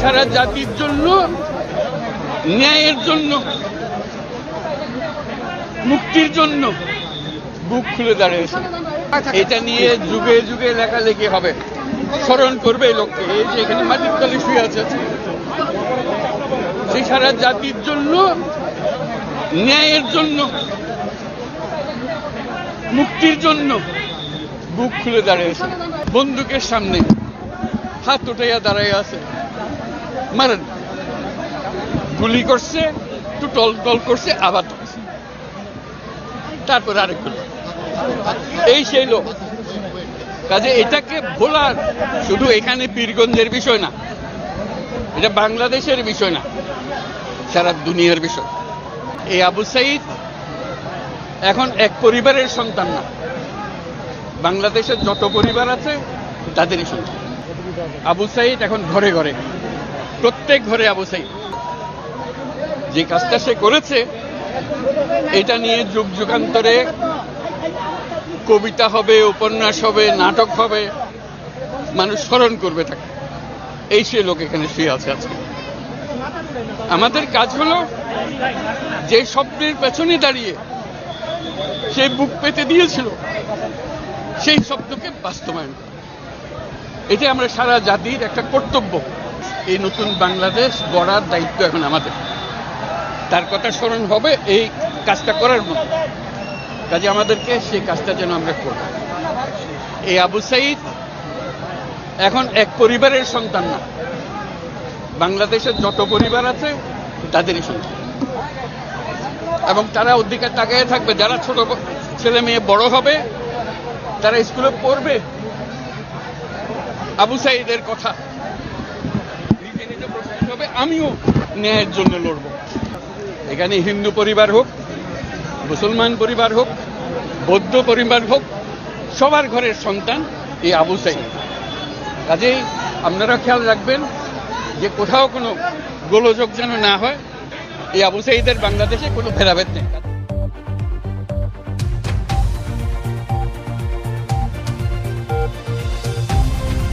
সারা জাতির জন্য, ন্যায়ের জন্য, মুক্তির জন্য বুক খুলে দাঁড়িয়েছে। এটা নিয়ে যুগে যুগে লেখালেখি হবে। স্মরণ করবে এই লোককে। এই যে এখানে মাটির তলে শুয়ে আছে। সেই সারা জাতির জন্য, ন্যায়ের জন্য, মুক্তির জন্য বুক খুলে দাঁড়িয়েছে। বন্দুকের সামনে হাত উঠাইয়া দাঁড়াইয়া আছে। মারেন। গুলি করছে, একটু টল টল করছে, আবার। তারপর আরেক এই সেই লোক। কাজে এটাকে ভোলার শুধু এখানে পীরগঞ্জের বিষয় না, এটা বাংলাদেশের বিষয় না, সারা দুনিয়ার বিষয়। এই আবু সাইদ এখন এক পরিবারের সন্তান না। বাংলাদেশের যত পরিবার আছে, তাদেরই সন্তান। আবু সাইদ এখন ঘরে ঘরে। প্রত্যেক ঘরে আবু সাইদ। যে কাজটা সে করেছে, এটা নিয়ে যুগ যুগান্তরে কবিতা হবে, উপন্যাস হবে, নাটক হবে, মানুষ স্মরণ করবে তাকে। এই সে লোক এখানে শুয়ে আছে আজকে। আমাদের কাজ হলো যে শব্দের পেছনে দাঁড়িয়ে সে বুক পেতে দিয়েছিল, সেই শব্দকে বাস্তবায়ন করা। এটা আমরা সারা জাতির একটা কর্তব্য। এই নতুন বাংলাদেশ গড়ার দায়িত্ব এখন আমাদের। তার কথা স্মরণ হবে এই কাজটা করার মতো। কাজে আমাদেরকে সেই কাজটা যেন আমরা করি এই আবু সাইদ এখন এক পরিবারের সন্তান না। বাংলাদেশের যত পরিবার আছে, তাদেরই সন্তান। এবং তারা অধিকার তাকায় থাকবে। যারা ছোট ছেলে মেয়ে বড় হবে, তারা স্কুলে পড়বে। আবু সাইদের কথা আমিও ন্যায়ের জন্য লড়ব। এখানে হিন্দু পরিবার হোক, মুসলমান পরিবার হোক, বৌদ্ধ পরিবার হোক, সবার ঘরের সন্তান এই আবু সাইদ। কাজেই আপনারা খেয়াল রাখবেন যে কোথাও কোনো গোলযোগ যেন না হয়, এই আবু সাইদের বাংলাদেশে কোনো ভেদাভেদ নেই।